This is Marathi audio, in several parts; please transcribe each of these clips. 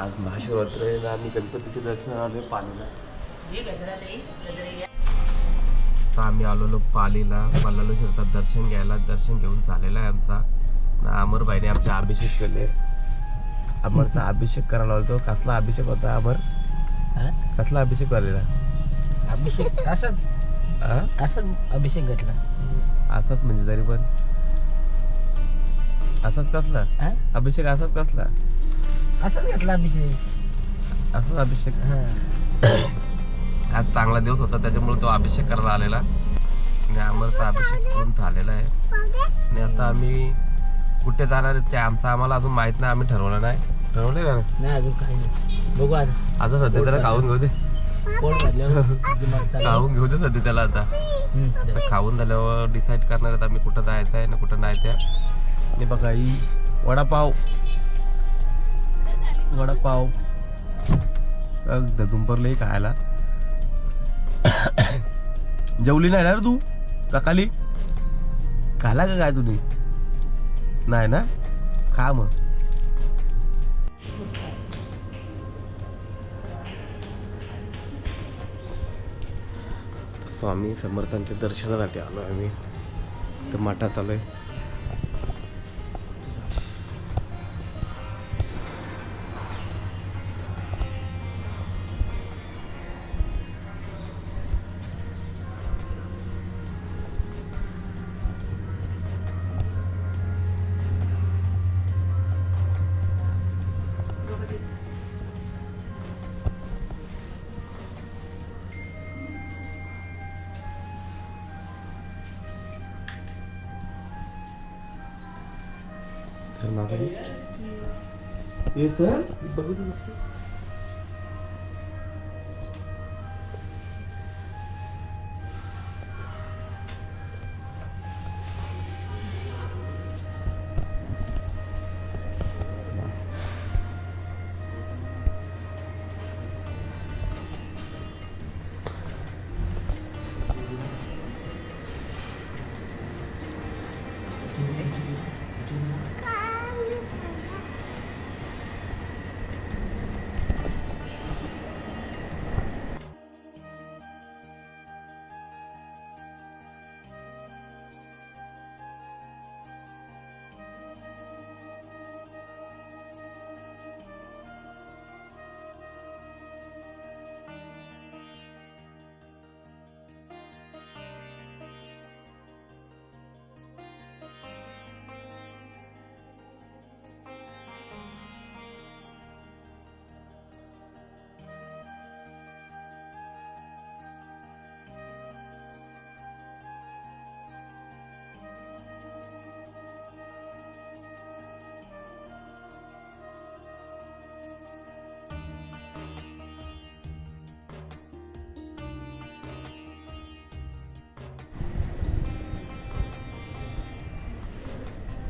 आज महाशिवरात्र आहे ना आम्ही गणपतीचे दर्शन आले पालीला. तर आम्ही आलेलो पालीला. पालालो शिरतात दर्शन घ्यायला. दर्शन घेऊन झालेलं आहे आमचा. अमरबाईने आमचे अभिषेक केले. अमरचा अभिषेक करायला होतो. कसला अभिषेक होता अमर? कसला अभिषेक झालेला? अभिषेक असाच हा? असाच अभिषेक घातला? असाच म्हणजे तरी पण. असाच कसला? हा? अभिषेक असाच कसला? असाच घातला अभिषेक. असाच अभिषेक? हा. आज चांगला दिवस होता त्याच्यामुळे तो अभिषेक करायला आलेला. आणि अमरचा अभिषेक करून झालेला आहे. आणि आता आम्ही कुठे जाणार आहे ते आमचं आम्हाला अजून माहीत नाही आम्ही ठरवलं नाही. ठरवलं का? नाही? नाही अजून काही नाही. बघू आता. आता सध्या त्याला खाऊन घेऊ दे. पोट भरल्यावर दिमाग चालू. खाऊन घेऊ दे सध्या त्याला आता. हम्म, तर खाऊन झाल्यावर डिसाईड करणार आहेत आम्ही कुठं जायचं आहे ना कुठं नाही त्या आणि बघा ही वडापाव वडापाव. दुंपरले खायला. जेवली नाही ना रे तू? सकाळी? खाला का काय तुम्ही? नाही ना? खा मग. स्वामी समर्थांच्या दर्शनासाठी आलो आम्ही. तर मठात आलोय. तर माझं हे तर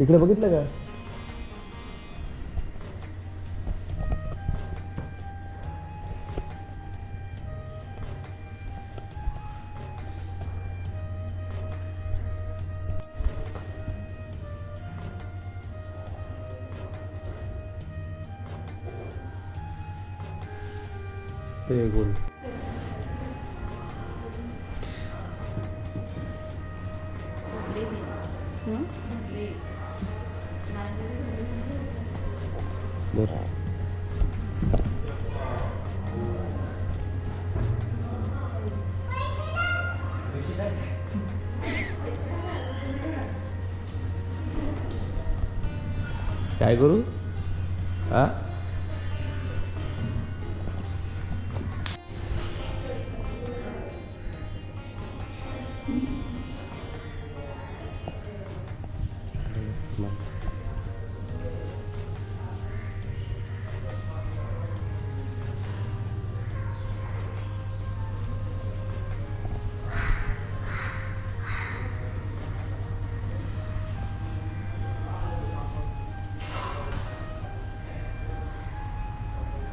इकडे बघितलं का? ते गोल बरं काय करू हा श्री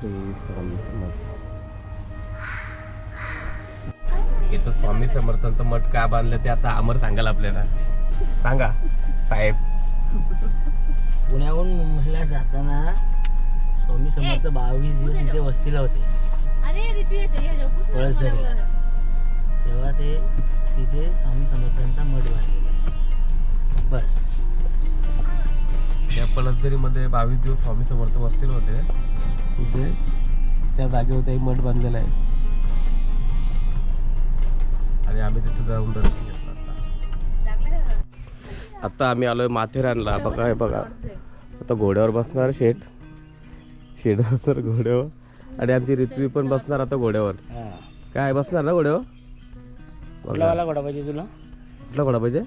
स्वामी समर्थ. इथं स्वामी समर्थांचं मठ का बांधलं ते आता अमर सांगाल आपल्याला. सांगा साहेब. पुण्याहून मुंबईला जाताना स्वामी समर्थ बावीस दिवस इथे वस्तीला होते. तेव्हा ते तिथे स्वामी समर्थांचा मठ बांधलेला आहे. बस. या पलसदरीमध्ये बावीस दिवस स्वामी समर्थ वस्तील होते. तिथे त्या जागेवर एक मठ बांधलेला आहे. आणि आम्ही तिथे जाऊन दर्शन घेतलं आता. आता आम्ही आलोय माथेरानला. बघा हे बघा. आता घोड्यावर बसणार शेठ. शेठ बसणार घोड्यावर. आणि आमची रित्वी पण बसणार आता घोड्यावर. काय बसणार ना घोड्यावर? कुठला. वाला घोडा पाहिजे तुला? कुठला घोडा पाहिजे?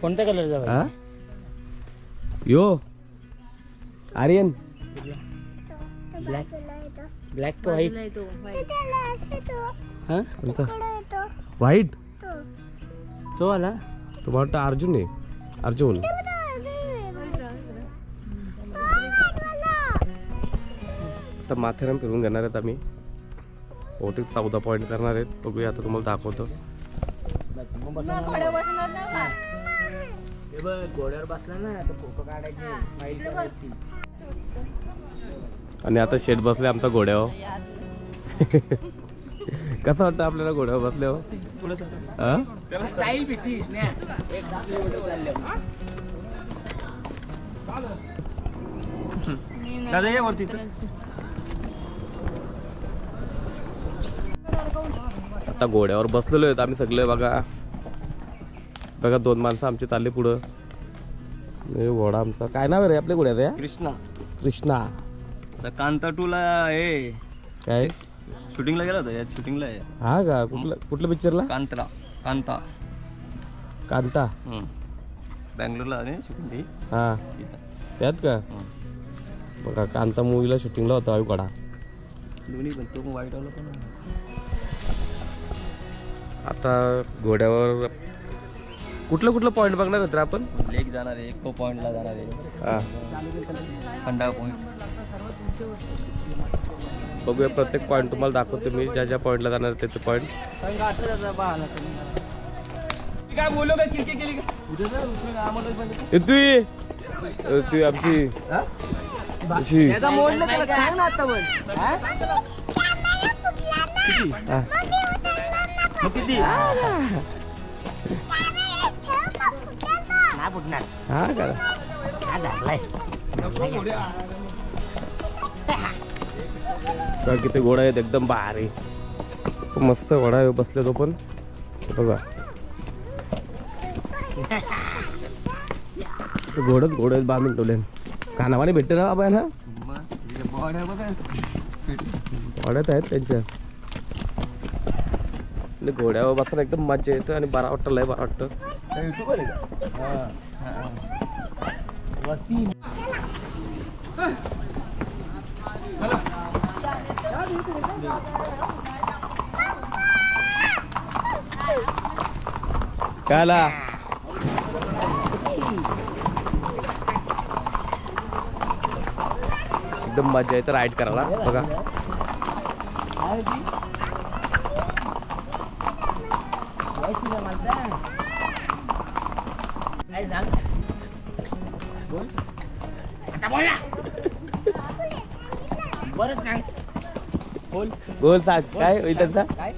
कोणत्या कलरचा हा यो. आर्यन. ब्लॅक ब्लॅक का व्हाईट हा? कोणता व्हाईट तो. आला? तुम्हाला वाटतं अर्जुन आहे. अर्जुन. आता माथेरान फिरून घेणार आहेत आम्ही. बहुतेक चौदा पॉईंट करणार आहेत. बघूया आता तुम्हाला दाखवतो. घोड्यावर बसला ना तर फोटो काढायचे. आणि आता शेट बसले आमचा घोड्यावर. कसं वाटतं आपल्याला घोड्यावर बसल्यावर हा? स्टाईल भीती एक दाखले व्हिडिओ चालले. दादा ये वरती आता घोड्यावर बसलेलो आहेत आम्ही सगळे बघा. बघा दोन माणसं आमची चालले पुढं. हे घोडा आमचा. काय नाव रे आपल्या घोड्याचं? या कृष्णा. कृष्णा. आता कांता टूला हे काय? शूटिंगला गेला होता यात शूटिंगला आहे. हा का? कुठलं कुठल्या पिक्चरला कांतरा कांता. कांता. हम्म. बँगलोरला आहे शूटिंग ती हा. त्यात का? हम्म. बघा कांता मूवीला शूटिंगला होता घोडा दोन्ही पण तो वाईट आला पण. आहे. आता घोड्यावर कुठलं कुठलं पॉईंट बघणार आहेत रे आपण? लेक जाणार आहे इको पॉईंटला जाणार आहे. हा. खंडा पॉईंट बघूया प्रत्येक पॉईंट तुम्हाला दाखवतो मी ज्या ज्या पॉईंटला जाणार आहे ते पॉईंट काय बोललो का? केली का? येतोय तू आमची. अशी मोडलं त्याला सांग ना आता हा. किती? नाही फुटणार. हा का कारण की ते घोडा आहेत एकदम भारी. मस्त घोडा आहे बसले तो पण. बघा. ते घोडच घोडे बांधून ठेवले कानावाने भेटते ना बाबा ना मग आहेत त्यांच्या. घोड्यावर बसायला एकदम मजा येतं आणि बरा वाटतं लय बरा वाटतं. युट्यूबर एकदम मजा येते राईड करायला. बघा. काय बोल. बोल सांग काय होईल त्यांचा? काय?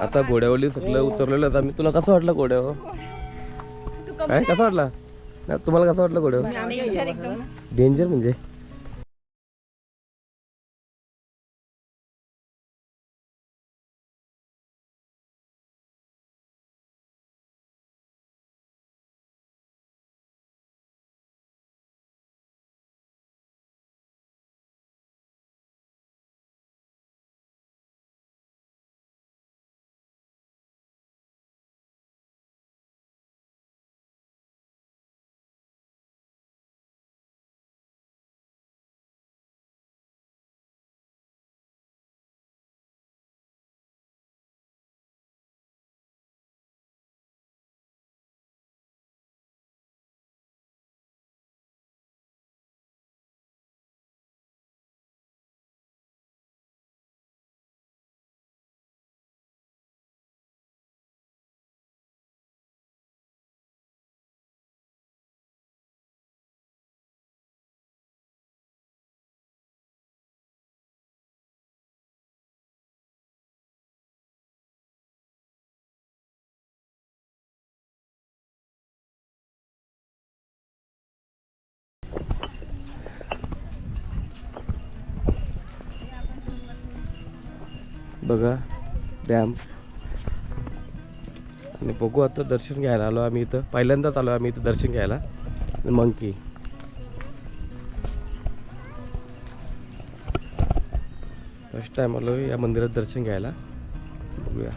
आता घोड्यावरली सगळं उतरलेलं आता मी तुला कसं वाटलं घोड्यावर काय कसं वाटलं? तुम्हाला कसं वाटलं घोड्यावर एकदम. डेंजर म्हणजे? बघा डॅम. आणि बघू आता दर्शन घ्यायला आलो आम्ही इथं. पहिल्यांदाच आलो आम्ही इथं दर्शन घ्यायला. मंकी फर्स्ट टाइम आलो या मंदिरात दर्शन घ्यायला. बघूया.